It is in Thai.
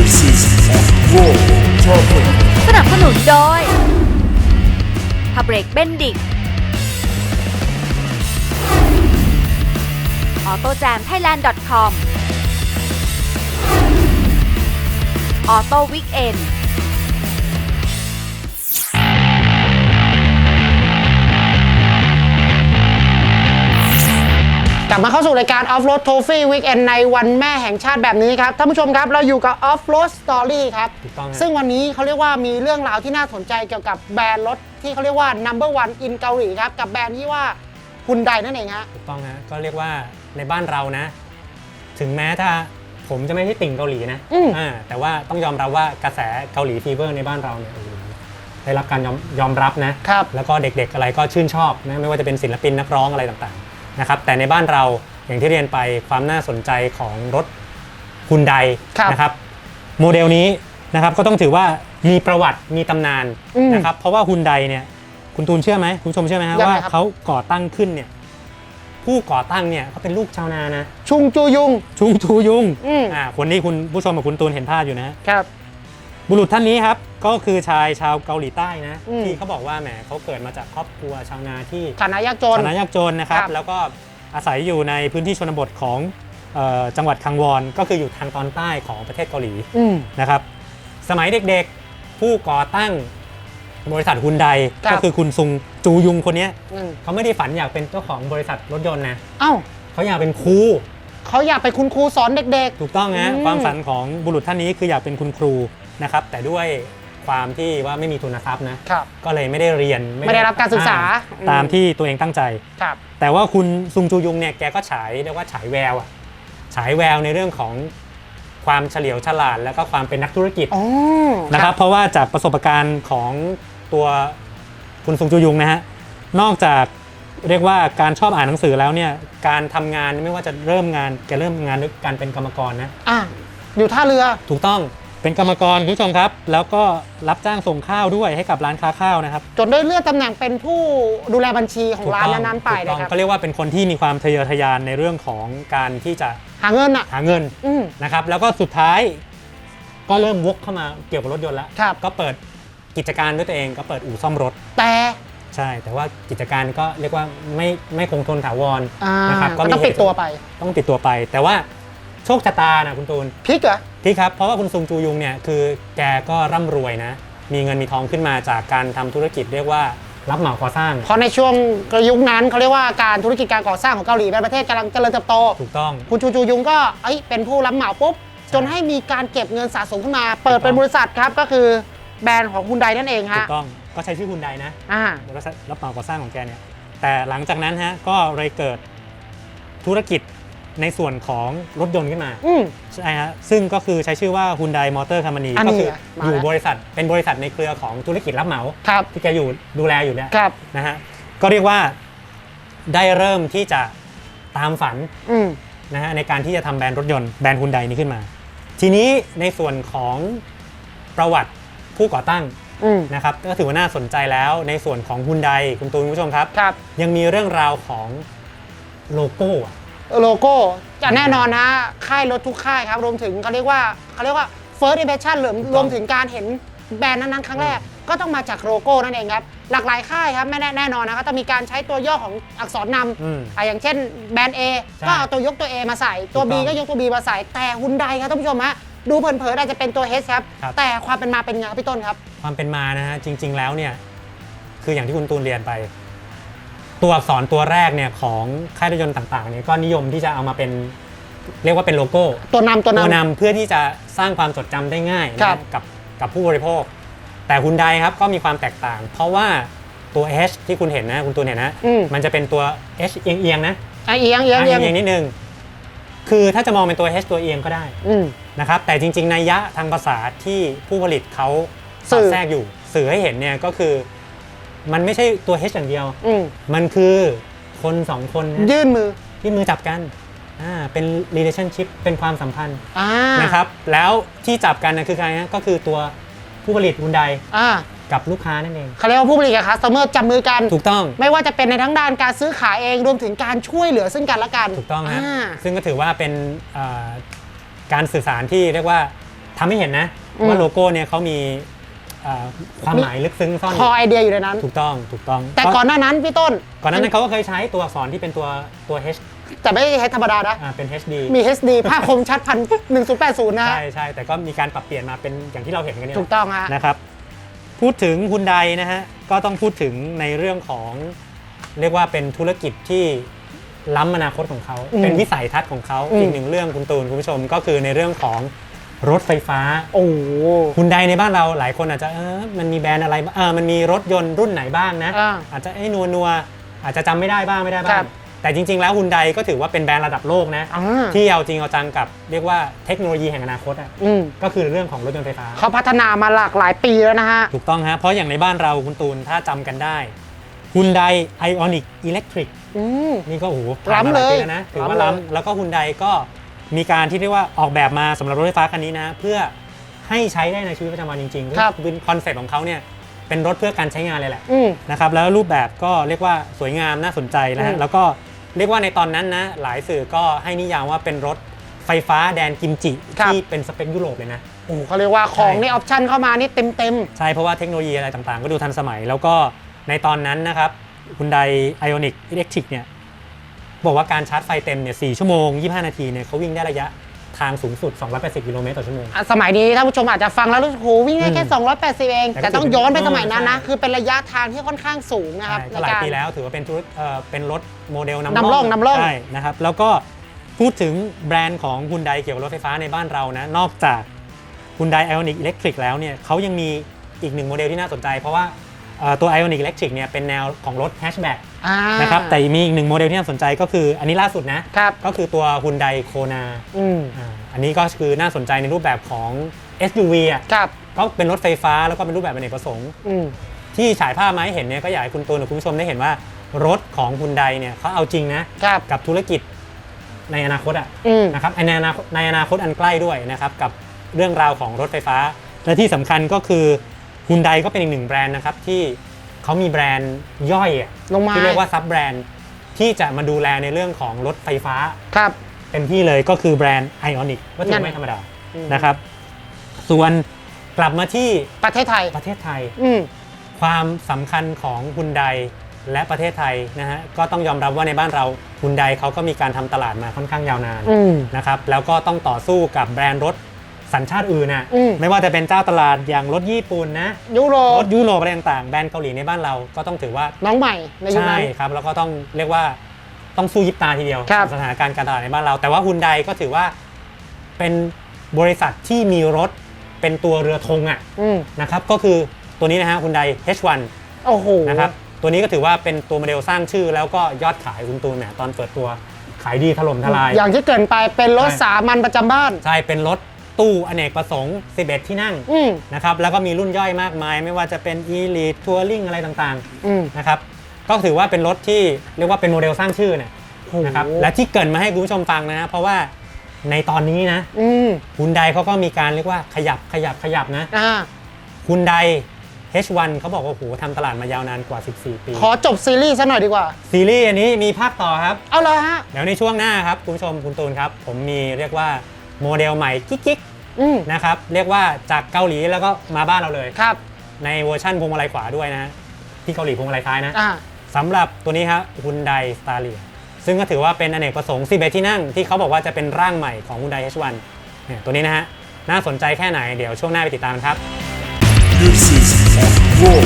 new season of World Trophy. สนับสนุนโดยพาเบรกเบนดิกออโต้แจมไทยแลนด์ .com ออโต้วิกเอน กลับมาเข้าสู่รายการ Off Road Trophy Weekend ในวันแม่แห่งชาติแบบนี้ครับท่านผู้ชมครับเราอยู่กับ Off Road Story ครับ ถูกต้องครับ ซึ่งวันนี้เขาเรียกว่ามีเรื่องราวที่น่าสนใจเกี่ยวกับแบรนด์รถที่เขาเรียกว่า number one in เกาหลีครับ กับแบรนด์ที่ว่าฮุนไดนั่นเองฮะ ถูกต้องฮะก็เรียกว่าในบ้านเรานะ ถึงแม้ถ้าผมจะไม่ใช่ติ่งเกาหลีนะอืม อ่าแต่ว่าต้องยอมรับว่ากระแสเกาหลีฟีเวอร์ในบ้านเราเนี่ยโอ้โหได้รับการยอมยอมรับนะ ครับ แล้วก็เด็กๆอะไรก็ชื่นชอบนะไม่ว่าจะเป็นศิลปินนักร้องอะไรต่างๆ นะครับแต่ในบ้านเราอย่างที่เรียนไปความน่าสนใจของรถฮุนไดครับนะครับโมเดลนี้นะครับก็ต้องถือว่ามีประวัติมีตำนานอืมนะครับเพราะว่าฮุนไดเนี่ยคุณตูนเชื่อไหมคุณผู้ชมเชื่อไหมฮะยังไงว่าครับ เขาก่อตั้งขึ้นเนี่ยผู้ก่อตั้งเนี่ยเขาเป็นลูกชาวนานะ ชุงจูยุง ชุงทูยุงอืม อ่าคนนี้คุณผู้ชมกับคุณตูนเห็นภาพอยู่นะฮะ ครับ บุรุษท่านนี้ครับก็คือชายชาวเกาหลีใต้นะอืม ที่เขาบอกว่าแหมเขาเกิดมาจากครอบครัวชาวนาที่ฐานะยากจน ฐานะยากจนนะครับ ครับ แล้วก็อาศัยอยู่ในพื้นที่ชนบทของเอ่อจังหวัดคังวอน ก็คืออยู่ทางตอนใต้ของประเทศเกาหลี อืม นะครับ สมัยเด็กๆ ผู้ก่อตั้งบริษัทฮุนไดครับ ก็คือคุณซุงจูยุงคนเนี้ยอืมเขาไม่ได้ฝันอยากเป็นเจ้าของบริษัทรถยนต์นะเอ้าเขาอยากเป็นครูเขาอยากเป็นคุณครูสอนเด็ก ถูกต้องฮะอืม ความฝันของบุรุษท่านนี้คืออยากเป็นคุณครู นะครับแต่ด้วยความที่ว่าไม่มีทุนทรัพย์นะๆครับ ก็เลยไม่ได้เรียนไม่ได้รับการศึกษาอ่อืมตามที่ตัวเองตั้งใจ ครับ แต่ว่าคุณซุงจูยุงเนี่ยแกก็ฉายเรียกว่าฉายแววอะฉายแววในเรื่องของความเฉลียวฉลาด แล้วก็ความเป็นนักธุรกิจอ๋อนะครับ เพราะว่าจากประสบการณ์ของตัวคุณซุงจูยุงนะฮะนอกจากเรียกว่าการชอบอ่านหนังสือแล้วเนี่ยการทำงานไม่ว่าจะเริ่มงานแกเริ่มงานด้วยการเป็นกรรมกรนะ อะอยู่ท่าเรือ ถูกต้อง เป็นกรรมกรคุณผู้ชมครับ แล้วก็รับจ้างส่งข้าวด้วยให้กับร้านค้าข้าวนะครับจนได้เลื่อนตำแหน่งเป็นผู้ดูแลบัญชีของถูกร้านต้องนั้นๆไปถูกต้นะองครับ ก็เรียกว่าเป็นคนที่มีความทะเยอทะยานในเรื่องของการที่จะหาเงินอะ หาเงินอืม นะครับ แล้วก็สุดท้ายก็เริ่มวกเข้ามาเกี่ยวกับรถยนต์แล้วครับ ก็เปิดกิจการด้วยตัวเองก็เปิดอู่ซ่อมรถ แต่ใช่ แต่ว่ากิจการก็เรียกว่าไม่ไม่คงทนถาวรอ่านะครับก็ต้องมีปิดตัวไป ต้องปิดตัวไป แต่ว่า โชคชะตานะคุณตูนพลิกเหรอที่ครับ เพราะว่าคุณซุงจูยุงเนี่ยคือแกก็ร่ำรวยนะ มีเงินมีทองขึ้นมาจากการทำธุรกิจเรียกว่ารับเหมาก่อสร้าง เพราะในช่วงยุคนั้นเขาเรียกว่าการธุรกิจการก่อสร้างของเกาหลีเป็นประเทศกำลังเจริญเติบโต ถูกต้อง คุณจูจูยุงก็เอ้ยเป็นผู้รับเหมาปุ๊บ จนให้มีการเก็บเงินสะสมขึ้นมา เปิดเป็นบริษัทครับ ก็คือแบรนด์ของคุณไดนั่นเองถูฮะกต้อง ก็ใช้ชื่อฮุนไดนะ อ่าบริษัทรับเหมาก่อสร้างของแกเนี่ย แต่หลังจากนั้นฮะ ก็เลยเกิดธุรกิจ ในส่วนของรถยนต์ขึ้นมาอืม ใช่ฮะซึ่งก็คือใช้ชื่อว่า Hyundai Motor Company อันนี้ก็คือมาอยู่แล้วบริษัทเป็นบริษัทในเครือของธุรกิจรับเหมา ครับที่แกอยู่ดูแลอยู่เนี่ย ครับ นะฮะก็เรียกว่าได้เริ่มที่จะตามฝันอืม นะฮะในการที่จะทำแบรนด์รถยนต์แบรนด์ฮุนไดนี้ขึ้นมา ทีนี้ในส่วนของประวัติผู้ก่อตั้งอืม นะครับก็ถือว่าน่าสนใจแล้วในส่วนของฮุนไดคุณตูนคุณผู้ชมครับ ครับ ยังมีเรื่องราวของโลโก้อะ โลโก้จะแน่นอนนะค่ายรถทุกค่ายครับ รวมถึงเขาเรียกว่าเขาเรียกว่า first impression รวมรวมถึงการเห็นแบรนด์นั้นๆครั้งแรกก็ต้องมาจากโลโก้นั่นเองครับ หลากหลายค่ายครับไม่แน่แน่นอนนะก็จะมีการใช้ตัวย่อของอักษรนอืมำอะอย่างเช่นแบรนด์ A ใช่ก็เอาตัวยกตัว A มาใส่ตัว B ถูกต้องก็ยกตัว B มาใส่แต่ฮุนไดครับท่านผู้ชมฮะดูเผินๆอาจจะเป็นตัว H ครับ ครับ แต่ความเป็นมาเป็นไงครับพี่ต้นครับ ความเป็นมานะฮะจริง ๆ แล้วเนี่ยคืออย่างที่คุณตูนเรียนไป ตัวอักษรตัวแรกเนี่ยของค่ายรถยนต์ต่างๆเนี่ยก็นิยมที่จะเอามาเป็นเรียกว่าเป็นโลโก้ ตัวนำตัวนำตัวนำเพื่อที่จะสร้างความจดจำได้ง่ายนะครับ กับกับผู้บริโภค แต่ฮุนไดครับก็มีความแตกต่าง เพราะว่าตัว H ที่คุณเห็นนะคุณตูนเห็นนะ อืมมันจะเป็นตัว H เอียงๆนะอะเอียงเอียงอะเอียงเอียงๆนิดนึง คือถ้าจะมองเป็นตัว H ตัวเอียงก็ได้อืม นะครับ แต่จริงๆนัยยะทางภาษาที่ผู้ผลิตเขาสสื่อดอแทรกอยู่ สื่อให้เห็นเนี่ยก็คือ มันไม่ใช่ตัว H อย่างเดียว อืมมันคือคนสองคนนะยื่นมือที่มือจับกันอ่าเป็น relationship เป็นความสัมพันธ์อ่านะครับ แล้วที่จับกันนะคือใครฮะก็คือตัวผู้ผลิตฮุนไดอ่ากับลูกค้านั่นเอง เขาเรียกว่าผู้ผลิตกับคัสเตอร์จับมือกัน ถูกต้อง ไม่ว่าจะเป็นในทั้งด้านการซื้อขายเองรวมถึงการช่วยเหลือซึ่งกันและกันถูกต้องฮะา ซึ่งก็ถือว่าเป็นอ่าการสื่อสารที่เรียกว่าทำให้เห็นนะ อืม ว่าโลโก้เนี่ยเขามีเอ่อความหมายลึกซึ้งซ่อนอคอยู่ไอเดียอยู่ในนั้น ถูกต้องถูกต้องแต่ก่อนหน้านั้นพี่ต้น ก่อนหนานั้นเขาก็เคยใช้ตัวอักษรที่เป็นตัวตัว H แต่ไม่ใช่เฮดธรรมดานะ อ่าเป็น HD มี HD ภาพคมชัดพันหนึ่งศูนย์แปดศูนย์นะฮะใช่ใช่แต่ก็มีการปรับเปลี่ยนมาเป็นอย่างที่เราเห็นกันเนี่ยถูกต้องฮะ นะครับ พูดถึงฮุนไดนะฮะ ก็ต้องพูดถึงในเรื่องของ เรียกว่าเป็นธุรกิจที่ล้ำอนาคตของเขา อืมเป็นวิสัยทัศน์ของเขาอืม อีกหนึ่งเรื่องคุณตูนคุณผู้ชมก็คือในเรื่องของ รถไฟฟ้า โอ้โหฮุนไดในบ้านเราหลายคนอาจจะเออมันมีแบรนด์อะไรบ้างเออมันมีรถยนต์รุ่นไหนบ้างนะ อ่าอาจจะไอ้นัวนัวๆอาจจะจำไม่ได้บ้างไม่ได้คบ้ารัง บ แต่จริง ๆ แล้วฮุนไดก็ถือว่าเป็นแบรนด์ระดับโลกนะ อ่าที่เอาจริงเอาจังกับเรียกว่าเทคโนโลยีแห่งอนาคตอะอืมก็คือเรื่องของรถยนต์ไฟฟ้า เขาพัฒนามาหลากหลายปีแล้วนะฮะ ถูกต้องฮะ เพราะอย่างในบ้านเราคุณตูนถ้าจำกันได้ Hyundai Ioniq Electric อืม นี่ก็โอ้โหผ่านมาล้ำหลายปีเลยแล้วนะ ถือว่าล้ำเลยล้ำแล้วก็ Hyundai ก็ มีการที่เรียกว่าออกแบบมาสำหรับรถไฟฟ้าคันนี้นะ เพื่อให้ใช้ได้ในชีวิตประจำวันจริงๆครับคือคอนเซ็ปต์ของเขาเนี่ยเป็นรถเพื่อการใช้งานเลยแหละ อืม นะครับแล้วรูปแบบก็เรียกว่าสวยงามน่าสนใจนะอืฮะม แล้วก็เรียกว่าในตอนนั้นนะหลายสื่อก็ให้นิยามว่าเป็นรถไฟฟ้าแดนกิมจิ ที่เป็นสเปคยุโรปเลยนะ โอ้โหเขาเรียกว่าของใช่ นี่ออปชั่นเข้ามานี่เต็มเต็ม ใช่เพราะว่าเทคโนโลยีอะไรต่างๆ ก็ดูทันสมัย แล้วก็ในตอนนั้นนะครับคุณไดไอออนิกอิเล็กทริกเนี่ย บอกว่าการชาร์จไฟเต็มเนี่ย4ชั่วโมง 25 นาทีเนี่ยเขาวิ่งได้ระยะทางสูงสุด 280 กิโลเมตรต่อชั่วโมงๆอะสมัยนี้ท่านผู้ชมอาจจะฟังแล้วรู้สึกโหวิ่งได้แค่อืม280 เองแต่ก็แต่ต้องย้อนไปสมัยนั้นนะใช่คือเป็นระยะทางที่ค่อนข้างสูงนะครับใช่ในก็หลายการ ปีแล้วถือว่าเป็นธุรเอ่อเป็นรถโมเดลนำนำร่องนำร่อง ใช่นะครับ แล้วก็พูดถึงแบรนด์ของคุณไดเกี่ยวกับรถไฟฟ้าในบ้านเรานะ นอกจากคุณไดไอออนิกอิเล็กทริกแล้วเนี่ยเขายังมีอีกหนึ่งโมเดลที่น่าสนใจ เพราะว่าเอ่อ ตัวไอออนิกอิเล็กทริกเนี่ยเป็นแนวของรถแฮชแบ็กอ่า นะครับแต่มีอีกหนึ่งโมเดลที่น่าสนใจก็คืออันนี้ล่าสุดนะ ครับก็คือตัว Hyundai Kona อืมอ่าอันนี้ก็คือน่าสนใจในรูปแบบของ SUV อะครับก็เป็นรถไฟฟ้าแล้วก็เป็นรูปแบบอเนกประสงค์ อืม ที่ฉายภาพมาให้เห็นเนี่ยก็อยากให้คุณตูนกับคุณผู้ชมได้เห็นว่ารถของ Hyundai เนี่ยเขาเอาจริงนะครับ กับธุรกิจในอนาคตอะอืม นะครับในอนาคตในอนาคตอันใกล้ด้วยนะครับกับเรื่องราวของรถไฟฟ้า และที่สำคัญก็คือ Hyundai ก็เป็นอีกหนึ่งแบรนด์นะครับที่เขามีแบรนด์ย่อยอะลงมาที่เรียกว่าซับแบรนด์ที่จะมาดูแลในเรื่องของรถไฟฟ้า ครับ เต็มที่เลยก็คือแบรนด์ Ionic ก็ถืนั่อนไม่ธรรมดาอืม นะครับ ส่วนกลับมาที่ประเทศไทย ประเทศไทย อืม ความสำคัญของฮุนไดและประเทศไทยนะฮะก็ต้องยอมรับว่าในบ้านเราฮุนไดเขาก็มีการทำตลาดมาค่อนข้างยาวนานอืม นะครับแล้วก็ต้องต่อสู้กับแบรนด์รถ สัญชาติอื่นนะอืม ไม่ว่าจะเป็นเจ้าตลาดอย่างรถญี่ปุ่นนะยุโรรปถยุโรปอะไรต่างๆแบรนด์เกาหลีในบ้านเราก็ต้องถือว่า น้องใหม่ในยุคใช่นั้น ครับ แล้วก็ต้องเรียกว่าต้องสู้ยิบตาทีเดียวครับ กับสถานการณ์การตลาดในบ้านเรา แต่ว่าฮุนไดก็ถือว่าเป็นบริษัทที่มีรถเป็นตัวเรือธงอะอืมนะครับก็คือตัวนี้นะฮะฮุนได H1 โอ้โห นะครับตัวนี้ก็ถือว่าเป็นตัวโมเดลสร้างชื่อ แล้วก็ยอดขายคุณตูนแหมตอนเปิดตัวขายดีถล่มทลาย อย่างที่เกรินไปเป็นรถใช่ สามัญประจำบ้าน ใช่เป็นรถ ตู้อเนกประสงค์ 11 ที่นั่งอืม นะครับแล้วก็มีรุ่นย่อยมากมาย ไม่ว่าจะเป็น Elite Touring อะไรต่างอืม ๆนะครับก็ถือว่าเป็นรถที่เรียกว่าเป็นโมเดลสร้างชื่อเนี่ยโอ้โหนะครับและที่เกรินมาให้คุณผู้ชมฟังนะฮะเพราะว่าในตอนนี้นะอืมฮุนไดเขาก็มีการเรียกว่าขยับขยับขยับนะอ่า ฮุนได H1 เขาบอกว่าโอ้โหทำตลาดมายาวนานกว่า 14 ปี ขอจบซีรีส์ซะหน่อยดีกว่า ซีรีส์อันนี้มีภาคต่อครับ เอาเลยฮะ เดี๋ยวในช่วงหน้าครับ คุณผู้ชมคุณตูนครับ ผมมีเรียกว่าโมเดลใหม่กิ๊ก อืมๆนะครับ เรียกว่าจากเกาหลีแล้วก็มาบ้านเราเลย ครับ ในเวอร์ชันพวงมาลัยขวาด้วยนะที่เกาหลีพวงมาลัยซ้ายนะอ่า สำหรับตัวนี้ครับฮุนไดสตาร์เลียซึ่งก็ถือว่าเป็นอเนกประสงค์11ที่นั่งที่เขาบอกว่าจะเป็นร่างใหม่ของฮุนได H1 เนี่ยตัวนี้นะฮะน่าสนใจแค่ไหนเดี๋ยวช่วงหน้าไปติดตามกันครับ This is Raw